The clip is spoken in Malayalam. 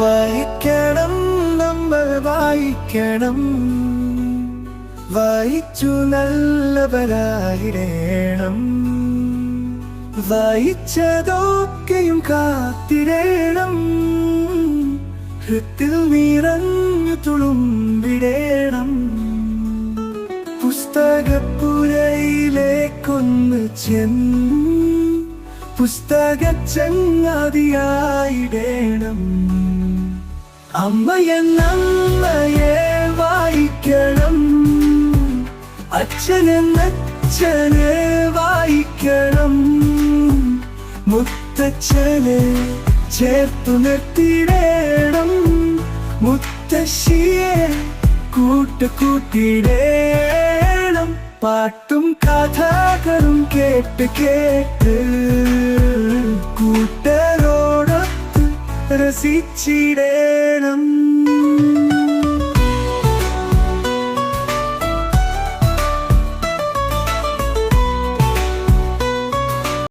വായിക്കണം നമ്മൾ വായിക്കണം. വായിച്ചു നല്ലവരായിരേണം വായിച്ചതൊക്കെയും കാത്തിരേണം ഹൃത്തിൽ നിറഞ്ഞു തുളുമ്പിടേണം. പുസ്തകപ്പുരയിലേക്കൊന്ന് ചെന്ന് പുസ്തക ചങ്ങാതിയായിടേണം അമ്മയെന്നമ്മയെ വായിക്കണം. അച്ഛനെ വായിക്കണം. മുത്തച്ഛനെ ചേർത്തു നിർത്തിയിടേണം മുത്തശ്ശിയെ കൂട്ടുകൂട്ടിയിടേണം പാട്ടും കഥകളും കേട്ട് കേട്ട് രസിച്ചിടേണം